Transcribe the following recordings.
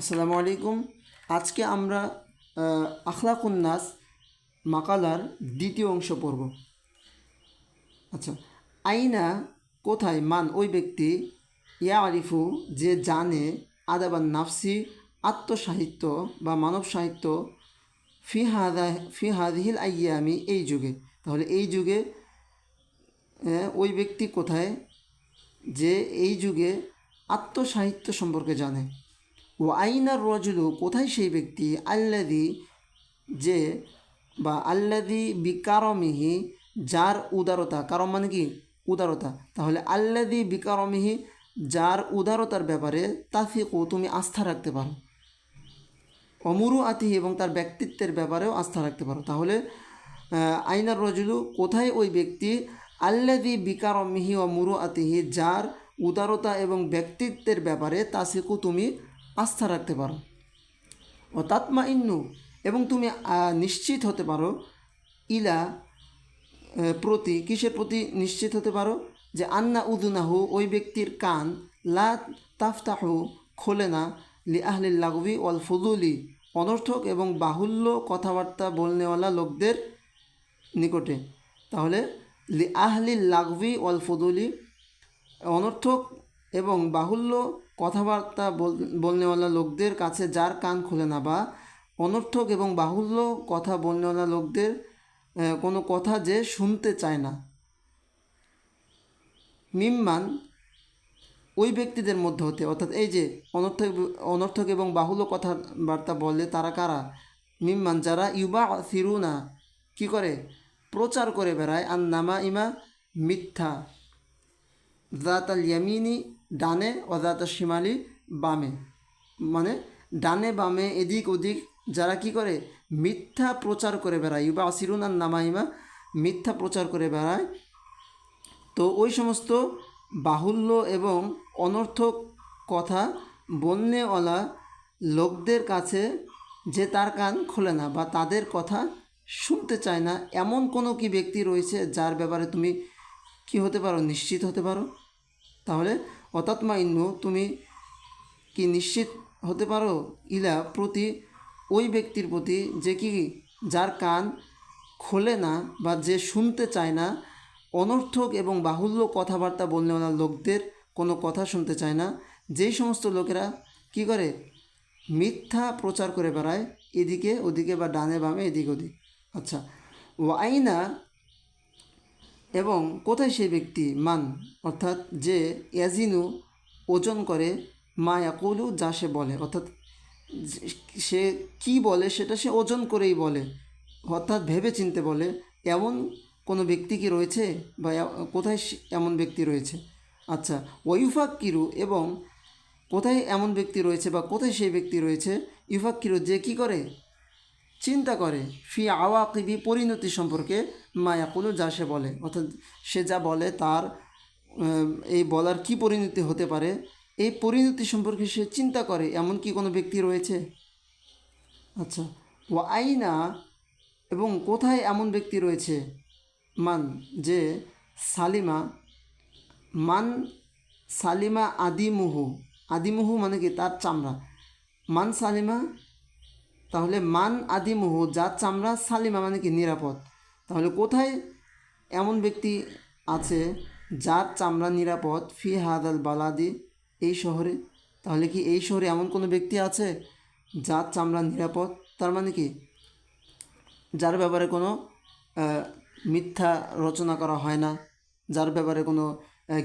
আসসালামু আলাইকুম। আজকে আমরা আখলাকুন্নাস মাকালার দ্বিতীয় অংশ পড়ব। আচ্ছা আইনা কোথায়? মান, ওই ব্যক্তি ইয়া আরিফু যে জানে আদাবান নাফসি, আত্মসাহিত্য বা মানব সাহিত্য ফি হাদা, ফি হাদিহিল আইয়ামি, এই যুগে। তাহলে এই যুগে ওই ব্যক্তি কোথায়? যে এই যুগে আত্মসাহিত্য সম্পর্কে জানে। ও আইনার রজুলু, কোথায় সেই ব্যক্তি? আল্লাদি যে বা আল্লাদি বিকারমিহি, যার উদারতা, কারম মানে কি? উদারতা। তাহলে আল্লাদি বিকারমিহি, যার উদারতার ব্যাপারে তাফিকু, তুমি আস্থা রাখতে পারো। অমুরু আতিহি এবং তার ব্যক্তিত্বের ব্যাপারেও আস্থা রাখতে পারো। তাহলে আইনার রজুলু, কোথায় ওই ব্যক্তি? আল্লাদি বিকারমিহি ও মুরু আতিহি যার উদারতা এবং ব্যক্তিত্বের ব্যাপারে তাসিকু তুমি আস্থা রাখতে পারো। ও তাতমা ইন্নু এবং তুমি নিশ্চিত হতে পারো ইলা প্রতি, কিসের প্রতি নিশ্চিত হতে পারো? যে আন্না উদুনাহু, ওই ব্যক্তির কান লা তাফতাহু খোলে না, লি আহলিল লাগবি ওয়াল ফজুলি অনর্থক এবং বাহুল্য কথাবার্তা বলনেওয়ালা লোকদের নিকটে। তাহলে লি আহলিল লাগবি ওয়াল ফদুলি, অনর্থক এবং বাহুল্য কথাবার্তা বল- বলনেওয়ালা লোকদের কাছে যার কান খোলে না বা অনর্থক এবং বাহুল্য কথা বলনেওয়ালা লোকদের কোনো কথা যে শুনতে চায় না। মিম্মান ওই ব্যক্তিদের মধ্যে হতে, অর্থাৎ এই যে অনর্থক অনর্থক এবং বাহুল্য কথাবার্তা বলে তারা কারা? মিম্মান যারা ইউবা ফিরুনা কি করে? প্রচার করে বেড়ায় আর নামা ইমা মিথ্যা। জাত আল ইয়ামিনি ডানে ও জাত শিমালি বামে। মানে ডানে, বামে, এদিক, ওদিক, যারা কি করে? মিথ্যা প্রচার করে বেড়ায়। ইউবা আসিরুন আর নামাইমা, মিথ্যা প্রচার করে বেড়ায়। তো ওই সমস্ত বাহুল্য এবং অনর্থক কথা বন্যওয়ালা লোকদের কাছে যে তার কান খোলে না বা তাদের কথা শুনতে চায় না, এমন কোনো কি ব্যক্তি রয়েছে যার ব্যাপারে তুমি কি হতে পারো, নিশ্চিত হতে পারো? তাহলে অতাত্মা ইন্ন তুমি কি নিশ্চিত হতে পারো? ইলা প্রতি ওই ব্যক্তির প্রতি যে কি যার কান খোলে না বা যে শুনতে চায় না, অনর্থক এবং বাহুল্য কথাবার্তা বলনেওয়ালা লোকদের কোনো কথা শুনতে চায় না। যেই সমস্ত লোকেরা কি করে? মিথ্যা প্রচার করে বেড়ায়, এদিকে ওদিকে বা ডানে বামে, এদিক ওদিক। আচ্ছা ও আইনা এবং কোথায় সেই ব্যক্তি মান? অর্থাৎ যে ইয়াজিনু ওজন করে, মা ইয়াকুলু, যা সে বলে। অর্থাৎ সে কি বলে সেটা সে ওজন করেই বলে। অর্থাৎ ভেবে চিনতে বলে, এমন কোনো ব্যক্তি কি রয়েছে বা কোথায় এমন ব্যক্তি রয়েছে? আচ্ছা ওয়ুফাক কিরু এবং কোথায় এমন ব্যক্তি রয়েছে বা কোথায় সেই ব্যক্তি রয়েছে? ইউফাক কিরু যে কি করে? চিন্তা করে। ফি আওয়াকিবি পরিণতি সম্পর্কে মায়াকুলু যা সে বলে। অর্থাৎ সে যা বলে তার এই বলার কি পরিণতি হতে পারে? এই পরিণতি সম্পর্কে সে চিন্তা করে। এমন কি কোনো ব্যক্তি রয়েছে? আচ্ছা। ও আইনা, এবং কোথায় এমন ব্যক্তি রয়েছে? মান, যে সালিমা, মান সালিমা আদিমুহু। আদিমুহু মানে কি? তার চামড়া। মান সালিমা, তাহলে মান আদিমুহু, যার চামড়া সালিমা মানে কি? নিরাপদ। তাহলে কোথায় এমন ব্যক্তি আছে যার চামড়া নিরাপদ? ফি হাদাল বালাদি, এই শহরে? তাহলে কি এই শহরে এমন কোনো ব্যক্তি আছে যার চামড়া নিরাপদ? তার মানে কি? যার ব্যাপারে কোনো মিথ্যা রচনা করা হয় না, যার ব্যাপারে কোনো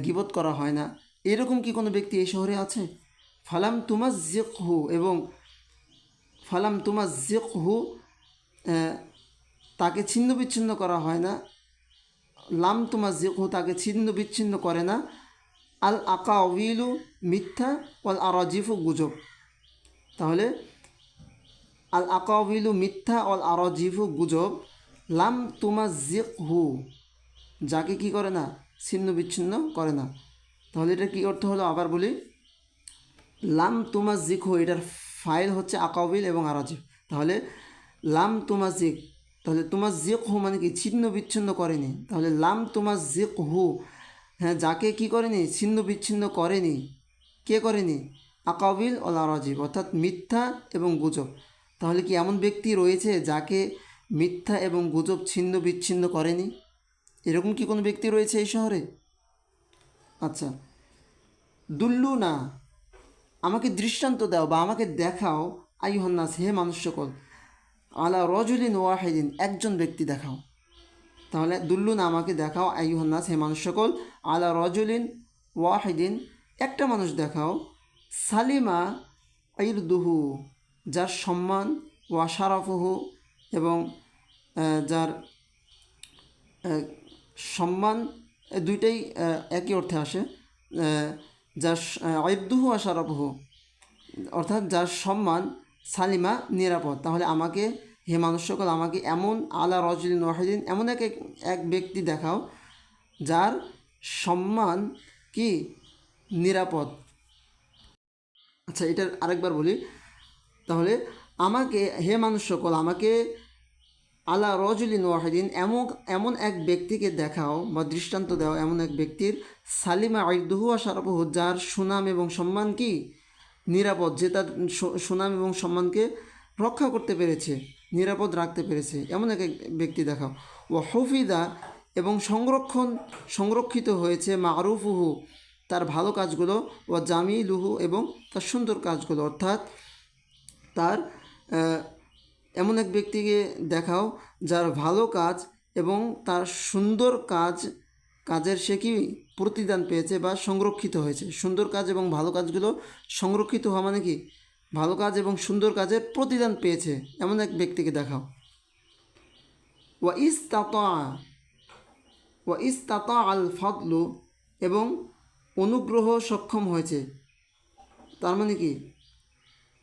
গিবত করা হয় না। এরকম কি কোনো ব্যক্তি এই শহরে আছে? ফালাম তুমাজ হু এবং ফালাম তুমাজ হু তাকে ছিন্ন বিচ্ছিন্ন করা হয় না। লাম তুমাজ হু তাকে ছিন্ন বিচ্ছিন্ন করে না। আল আকা উইলু মিথ্যা, ওয়াল আরাজিফু গুজব। তাহলে আল আকাবিলু মিথ্যা অল আরজিফু গুজব। লাম তুমা হু যাকে কি করে না? ছিন্ন বিচ্ছিন্ন করে না। তাহলে এটা কী অর্থ হলো? আবার বলি। লাম তুমা হু এটার ফাইল হচ্ছে আকাবিল এবং আরাজিফ। তাহলে লাম তুমা জিক তাহলে তোমার জিক হু মানে কি? ছিন্ন বিচ্ছিন্ন করেনি। তাহলে লাম তোমার জিক হু হ্যাঁ যাকে কি করেনি? ছিন্ন বিচ্ছিন্ন করেনি। কে করেনি? আকাবিল ও লারাজিব অর্থাৎ মিথ্যা এবং গুজব। তাহলে কি এমন ব্যক্তি রয়েছে যাকে মিথ্যা এবং গুজব ছিন্ন বিচ্ছিন্ন করেনি? এরকম কি কোনো ব্যক্তি রয়েছে এই শহরে? আচ্ছা। দুল্লু না। আমাকে দৃষ্টান্ত দাও বা আমাকে দেখাও আই আইহন্নাস হে মানুষ সকল আলা রজুলিন ওয়াহিদিন, একজন ব্যক্তি দেখাও। তাহলে দুল্লুন আমাকে দেখাও আইহন্নাস হে মানুষ সকল। আলা রজুলিন ওয়াহিদিন, একটা মানুষ দেখাও। সালিমা দুহু যার সম্মান ওয়াশারফহু এবং যার সম্মান দুইটাই একই অর্থে আসে। যার আয়ুদ্দুহু আশারফহু, অর্থাৎ যার সম্মান সালিমা নিরাপদ। তাহলে আমাকে, হে মানুষ সকল আমাকে এমন আলা রজলিন ওয়াহিদিন, এমন এক এক- ব্যক্তি দেখাও যার সম্মান কি? নিরাপদ। আচ্ছা এটার আরেকবার বলি। তাহলে আমাকে, হে মানুষ সকল আমাকে আলা রজুলিন ওয়াহিদিন এমন এমন এক ব্যক্তিকে দেখাও বা দৃষ্টান্ত দাও এমন এক ব্যক্তির সালিমা আইদুহু আশারফহু যার সুনাম এবং সম্মান কি? নিরাপদ, যে তার সুনাম এবং সম্মানকে রক্ষা করতে পেরেছে, নিরাপদ রাখতে পেরেছে। এমন এক ব্যক্তি দেখাও। ও হফিদা এবং সংরক্ষণ, সংরক্ষিত হয়েছে মারুফুহু, তার ভালো কাজগুলো ও জামিলুহু এবং তার সুন্দর কাজগুলো। অর্থাৎ তার এমন এক ব্যক্তিকে দেখাও যার ভালো কাজ এবং তার সুন্দর কাজ কাজের সে কি প্রতিদান পেয়েছে বা সংরক্ষিত হয়েছে? সুন্দর কাজ এবং ভালো কাজগুলো সংরক্ষিত হওয়া মানে কি? ভালো কাজ এবং সুন্দর কাজের প্রতিদান পেয়েছে। এমন এক ব্যক্তিকে দেখাও। ওয়া ইস তাতা ওয়া ইস তাতা আল ফাদলু এবং অনুগ্রহ সক্ষম হয়েছে। তার মানে কি?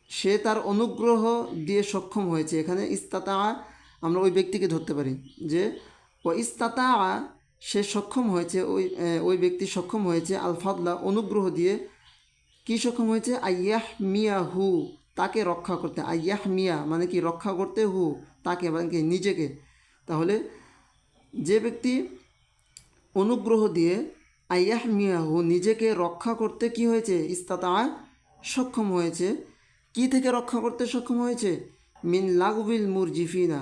সে তার অনুগ্রহ দিয়ে সক্ষম হয়েছে। এখানে ইস্তাতা আমরা ওই ব্যক্তিকে ধরতে পারি যে ও ইস্তাতা সে সক্ষম হয়েছে, ওই ওই ব্যক্তি সক্ষম হয়েছে আলফাদলা, অনুগ্রহ দিয়ে। কি সক্ষম হয়েছে? আইয়াহ মিয়া হু তাকে রক্ষা করতে। আইয়াহ মিয়া মানে কি? রক্ষা করতে হু, তাকে মানে কি? নিজেকে। তাহলে যে ব্যক্তি অনুগ্রহ দিয়ে আইয়াহ মিয়াহু নিজেকে রক্ষা করতে কি হয়েছে? ইস্তাতা সক্ষম হয়েছে। কি থেকে রক্ষা করতে সক্ষম হয়েছে? মিন লাগুবিল মুরজিফিনা,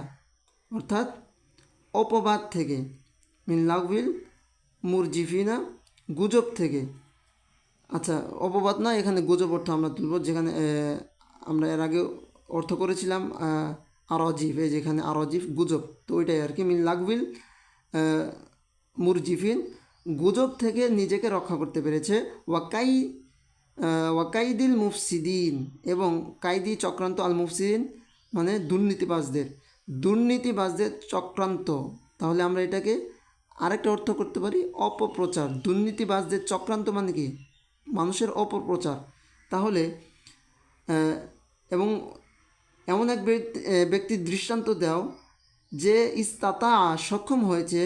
অর্থাৎ অপবাদ থেকে। মিন লাগুবিল মুরজিফিনা গুজব থেকে। আচ্ছা অপবাদ না এখানে গুজব অর্থ আমরা তুলব যেখানে আমরা এর আগে অর্থ করেছিলাম আরজিফ এই যেখানে আরজিফ গুজব তো ওইটাই আর কি মিন লাগবিল আহ, মুরজিফিন গুজব থেকে নিজেকে রক্ষা করতে পেরেছে ওয়াকাই ওয়াকাইদিল মুফসিদিন এবং কাইদি চক্রান্ত আল মুফসিদিন মানে দুর্নীতিবাজদের। দুর্নীতিবাজদের চক্রান্ত। তাহলে আমরা এটাকে আরেকটা অর্থ করতে পারি, অপপ্রচার। দুর্নীতিবাজদের চক্রান্ত মানে কি? মানুষের অপপ্রচার। তাহলে এবং এমন এক ব্যক্তি ব্যক্তির দৃষ্টান্ত দাও যে ইস্তাতা সক্ষম হয়েছে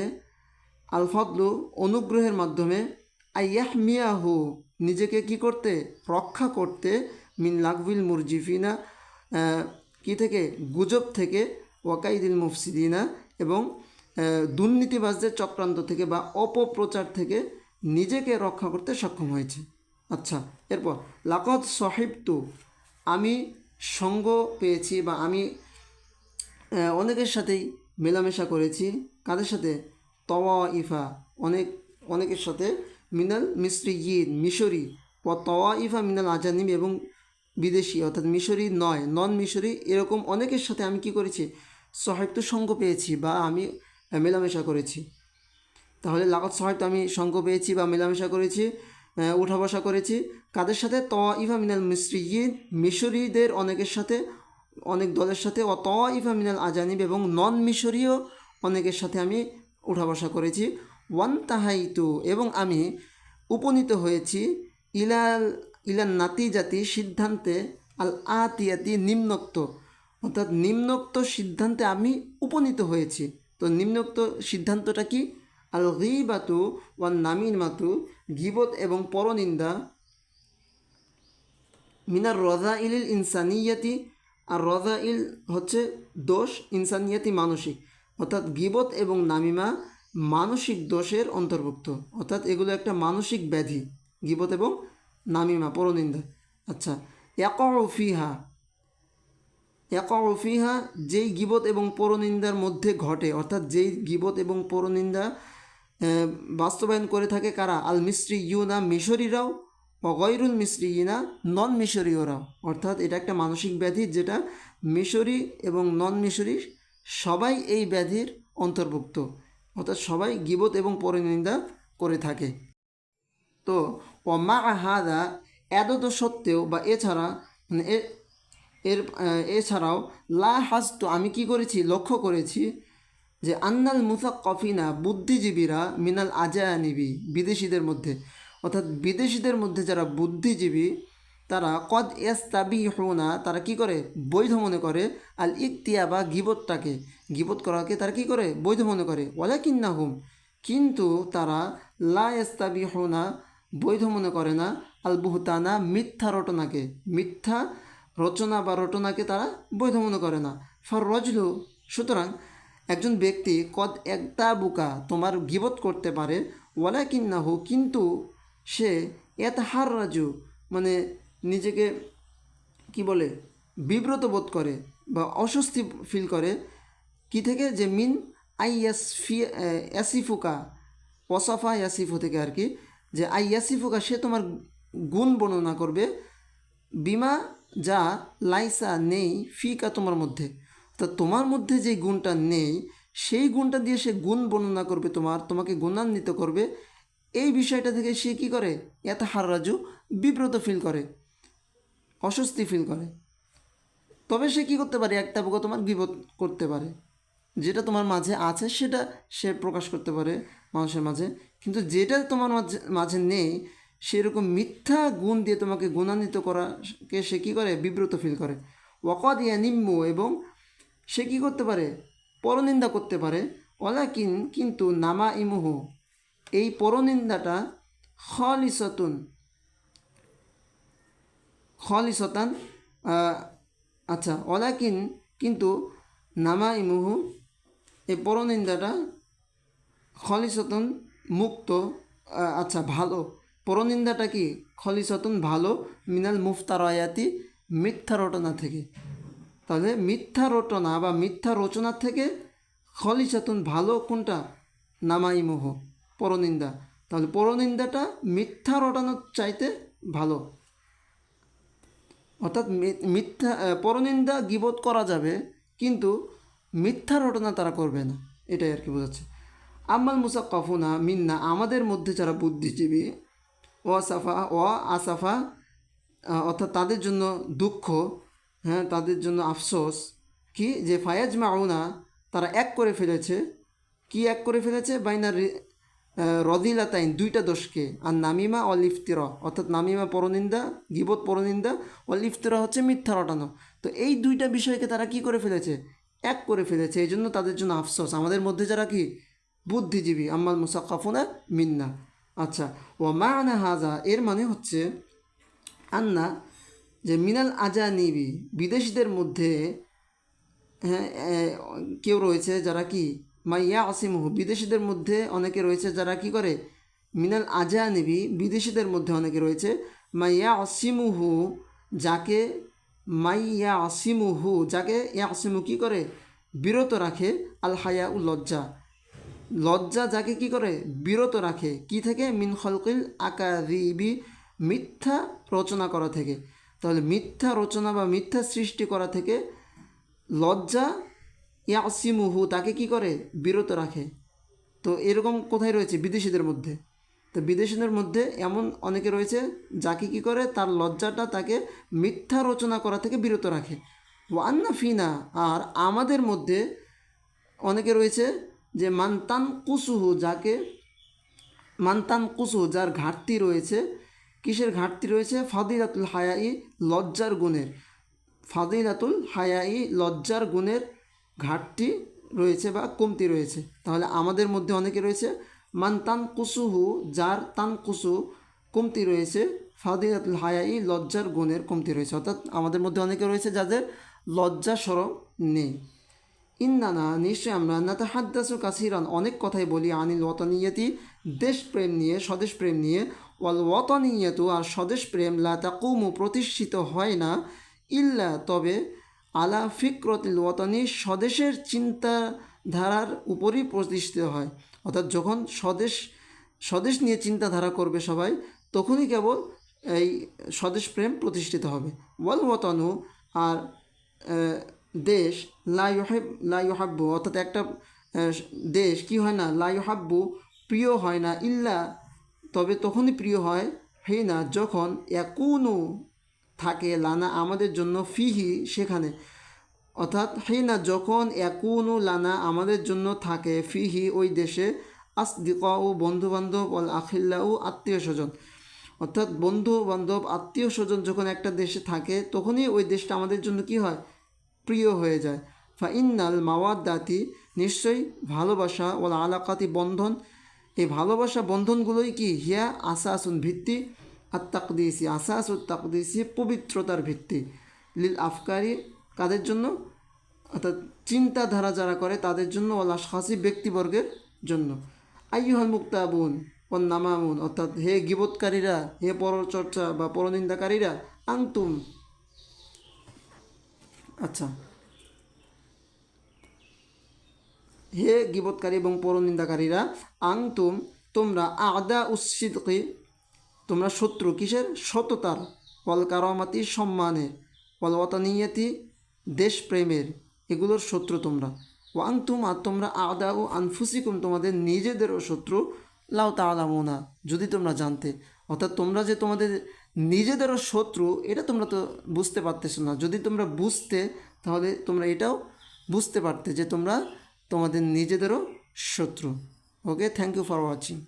আলফাদলু অনুগ্রহের মাধ্যমে আইয়াহ মিয়াহু নিজেকে কি করতে? রক্ষা করতে, মিন লাগবিল মুরজিফিনা কি থেকে? গুজব থেকে, ওয়াকাইদিল মুফসিদিনা এবং দুর্নীতিবাজদের চক্রান্ত থেকে বা অপপ্রচার থেকে নিজেকে রক্ষা করতে সক্ষম হয়েছে। আচ্ছা এরপর লাকত সাহেব তো আমি সঙ্গ পেয়েছি বা আমি অনেকের সাথেই মেলামেশা করেছি। কাদের সাথে? তওয়া ইফা অনেক, অনেকের সাথে মিনাল মিশ্রি ইদ, মিশরি তওয়া ইফা মিনাল আজানিম এবং বিদেশি, অর্থাৎ মিশরি নয়, নন মিশরি, এরকম অনেকের সাথে আমি কি করেছি? সাহিত্য সঙ্গ পেয়েছি বা আমি মেলামেশা করেছি। তাহলে লাগত সহায়তা আমি সঙ্গ পেয়েছি বা মেলামেশা করেছি উঠা বসা করেছি। কাদের সাথে? ত ইফা মিনাল মিশরীদের অনেকের সাথে, অনেক দলের সাথে ত ইফা মিনাল আজানিব এবং নন মিশরীয় অনেকের সাথে আমি উঠা বসা করেছি। ওয়ান তাহাইতু এবং আমি উপনীত হয়েছি ইলাল, ইলান নাতি জাতি সিদ্ধান্তে আল আতিয়াতি নিম্নোক্ত। অর্থাৎ নিম্নোক্ত সিদ্ধান্তে আমি উপনীত হয়েছি। তো নিম্নোক্ত সিদ্ধান্তটা কি? আল গিবাতু ওয়ান নামিন মাতু গিবত এবং পরনিন্দা, মিনার রজা ইলিল ইনসানিয়াতি, আর রজা ইল হচ্ছে দোষ, ইনসানিয়াতি মানসিক। অর্থাৎ গিবত এবং নামিমা মানসিক দোষের অন্তর্ভুক্ত। অর্থাৎ এগুলো একটা মানসিক ব্যাধি, গিবত এবং নামিমা, পরনিন্দা। আচ্ছা একফিহা একফিহা যেই গিবত এবং পরনিন্দার মধ্যে ঘটে, অর্থাৎ যেই গিবত এবং পরনিন্দা বাস্তবায়ন করে থাকে কারা? আল মিস্ত্রি ইউনা মিশরীরাও অগৈরুল মিস্ত্রি ইনা নন মিশরীয়রাও অর্থাৎ এটা একটা মানসিক ব্যাধি যেটা মিশরি এবং নন মিশরি সবাই এই ব্যাধির অন্তর্ভুক্ত। অর্থাৎ সবাই গিবত এবং পরনিন্দা করে থাকে। তো অমা হাদা এত সত্ত্বেও বা এছাড়া মানে এর এছাড়াও, লা হাস্তু, আমি কি করেছি? লক্ষ্য করেছি যে আন্নাল মুসাক্কফিনা বুদ্ধিজীবীরা মিনাল আজায়ানিবি বিদেশিদের মধ্যে। অর্থাৎ বিদেশিদের মধ্যে যারা বুদ্ধিজীবী, তারা কদ এস তাবি হোনা তারা কি করে? বৈধ মনে করে। আল ইকতিয়া বা গিবতটাকে। গিবত করাকে তারা কি করে? বৈধ মনে করে। ওলা কিন্না হুম কিন্তু তারা লা এস্তাবি হোনা বৈধ মনে করে না। আল বুহতানা, মিথ্যা রটনাকে। মিথ্যা রচনা বা রটনাকে তারা বৈধ মনে করে না। ফর রজলু সুতরাং একজন ব্যক্তি কদ একটা বুকা তোমার গিবত করতে পারে ওয়ালা কিন্নাহু কিন্তু সে এত হার রাজু মানে নিজেকে কি বলে, বিব্রত বোধ করে বা অস্বস্তি ফিল করে। কি থেকে? যে মিন আই এস ফি অ্যাসিফুকা ওসফা ইয়াসিফু থেকে আর কি, যে আই ইয়াসিফুকা সে তোমার গুণ বর্ণনা করবে। বিমা যা লাইসা নেই ফিকা তোমার মধ্যে। তা তোমার মধ্যে যে গুণটা নেই, সেই গুণটা দিয়ে সে গুণ বর্ণনা করবে তোমার, তোমাকে গুণান্বিত করবে। এই বিষয়টা থেকে সে কী করে? এত হাররাজু বিব্রত ফিল করে, অস্বস্তি ফিল করে। তবে সে কী করতে পারে? একটা পোকা তোমার বিপদ করতে পারে। যেটা তোমার মাঝে আছে, সেটা সে প্রকাশ করতে পারে মানুষের মাঝে। কিন্তু যেটা তোমার মাঝে মাঝে নেই সেরকম মিথ্যা গুণ দিয়ে তোমাকে গুণান্বিত করাকে সে কী করে? বিব্রত ফিল করে। ওয়াকদ ইয়া নিম্ন এবং সে কী করতে পারে? পরনিন্দা করতে পারে। অলাকিন কিন্তু নামা ইমুহ এই পরনিন্দাটা খলিসতুন, খলিসতান আচ্ছা অলাকিন কিন্তু নামা ইমুহু এই পরনিন্দাটা খলিসতন মুক্ত আচ্ছা ভালো। পরনিন্দাটা কি খলি খলিসতন ভালো মিনাল মুফতারয়াতি মিথ্যা রটনা থেকে? তাহলে মিথ্যা রটনা বা মিথ্যা রচনা থেকে খলি খলিসতন ভালো কোনটা? নামাই মোহ পরনিন্দা। তাহলে পরনিন্দাটা মিথ্যা রটানোর চাইতে ভালো। অর্থাৎ মিথ্যা পরনিন্দা গিবোধ করা যাবে, কিন্তু মিথ্যা রটনা তারা করবে না। এটাই আর কি বোঝাচ্ছে। আম্মাল মুসাক্কাফুনা মিন্না, আমাদের মধ্যে যারা বুদ্ধিজীবী ও আসাফা ও আসাফা অর্থাৎ তাদের জন্য দুঃখ হ্যাঁ তাদের জন্য আফসোস, কি? যে ফায়াজ মাউনা তারা এক করে ফেলেছে। কি এক করে ফেলেছে? বাইনা রদিলাতাইন, দুইটা দোষকে। আর নামিমা অল ইফতিরা অর্থাৎ নামিমা পরনিন্দা, গিবত পরনিন্দা অল ইফতিরা হচ্ছে মিথ্যা রটানো। তো এই দুইটা বিষয়কে তারা কি করে ফেলেছে? এক করে ফেলেছে। এই জন্য তাদের জন্য আফসোস। আমাদের মধ্যে যারা কি? বুদ্ধিজীবী, আম্মাল মুসাক্কাফুনা মিন্না। আচ্ছা ও মানা হাজা এর মানে হচ্ছে আন্না যে মিনাল আজানিবি, বিদেশিদের মধ্যে হ্যাঁ কেউ রয়েছে যারা কি মাইয়া আসিমহু বিদেশিদের মধ্যে অনেকে রয়েছে যারা কি করে, মিনাল আজানিবি, বিদেশিদের মধ্যে অনেকে রয়েছে মাইয়া আসিমুহু যাকে মাইয়া আসিমুহু যাকে ইয়া অসিমু কী করে, বিরত রাখে, আল হায়া লজ্জা। লজ্জা যাকে কি করে? বিরত রাখে। কি থেকে? মিন খলকিল আকারিবি মিথ্যা রচনা করা থেকে। তাহলে মিথ্যা রচনা বা মিথ্যা সৃষ্টি করা থেকে লজ্জা ইয়াসিমুহু, তাকে কি করে? বিরত রাখে। তো এরকম কোথায় রয়েছে? বিদেশিদের মধ্যে। তো বিদেশিদের মধ্যে এমন অনেকে রয়েছে যাকে কি করে? তার লজ্জাটা তাকে মিথ্যা রচনা করা থেকে বিরত রাখে। ওয়ান্না ফিনা, আর আমাদের মধ্যে অনেকে রয়েছে যে মান্তান কুসুহু যাকে, মান্তান কুসু যার ঘাটতি রয়েছে, কিসের ঘাটতি রয়েছে? ফাদিলাতুল হায়াই লজ্জার গুণের। ফাদিলাতুল হায়াই লজ্জার গুণের ঘাটতি রয়েছে বা কমতি রয়েছে। তাহলে আমাদের মধ্যে অনেকে রয়েছে মান তান কুসুহু যার তান কুসু কমতি রয়েছে, ফাদিলাতুল হায়াই লজ্জার গুণের কমতি রয়েছে। অর্থাৎ আমাদের মধ্যে অনেকে রয়েছে যাদের লজ্জা সরম নেই। ইন্নানা নিশ্চয় আমরা নাতা হাদ্দাসু কাসিরান, অনেক কথাই বলি আনিল ওয়াতানিয়াতি, দেশপ্রেম নিয়ে স্বদেশ প্রেম নিয়ে। ওয়াল ওয়াতনিয়তু, আর স্বদেশ প্রেম লা তাকুমু, প্রতিষ্ঠিত হয় না। ইল্লা তবে আলা ফিক্রতিল ওয়াতনি, স্বদেশের চিন্তাধারার উপরই প্রতিষ্ঠিত হয়। অর্থাৎ যখন স্বদেশ স্বদেশ নিয়ে চিন্তাধারা করবে সবাই, তখনই কেবল এই স্বদেশ প্রেম প্রতিষ্ঠিত হবে। ওয়াল ওয়াতনু, আর দেশ লাইহাব লাইহাব্বু অর্থাৎ একটা দেশ কি হয় না? লাইহাব্বু প্রিয় হয় না, ইল্লা তবে তখনই প্রিয় হয়, হে না, যখন একুনু থাকে, লানা আমাদের জন্য ফিহি সেখানে। অর্থাৎ হে না, যখন একুনু লানা আমাদের জন্য থাকে, ফিহি ওই দেশে আসদিকা ও বন্ধুবান্ধব ও আখিল্লা ও আত্মীয় স্বজন অর্থাৎ বন্ধু বান্ধব আত্মীয় স্বজন যখন একটা দেশে থাকে, তখনই ওই দেশটা আমাদের জন্য কি হয়? প্রিয় হয়ে যায়। ফা ইন্নাল মাওয়াদ্দাতি নিশ্চয়ই ভালোবাসা ও আলাকাতি বন্ধন। এই ভালোবাসা বন্ধনগুলোই কি? হিয়া আসাসুন ভিত্তি। আর তাকদিসি আসাস ও তাকদিসি পবিত্রতার ভিত্তি। লিল আফকারি কাদের জন্য? অর্থাৎ চিন্তাধারা যারা করে তাদের জন্য ওলা শাসি ব্যক্তিবর্গের জন্য। আইয়ুহাল মুক্তাবুন ও নামামুন। অর্থাৎ হে গিবৎকারীরা, হে পরচর্চা বা পরনিন্দাকারীরা আংতুম আচ্ছা। হে গিবৎকারী এবং পরনিন্দাকারীরা, আংতুম, তোমরা আদা উসিদকি তোমরা শত্রু কিসের? সততার। ওয়াল কারামাতি সম্মানের। ওয়াল ওয়াতানিয়াতি দেশপ্রেমের। এগুলোর শত্রু তোমরা। ওয়াংতুম আর তোমরা আদা ও আনফুসিকুম, তোমাদের নিজেদেরও শত্রু। লাও না যদি তোমরা জানতে। অর্থাৎ তোমরা যে তোমাদের নিজেদেরও শত্রু, এটা তোমরা তো বুঝতে পারতেছো না। যদি তোমরা বুঝতে, তাহলে তোমরা এটাও বুঝতে পারতে যে তোমরা তোমাদের নিজেদেরও শত্রু। Okay thank you for watching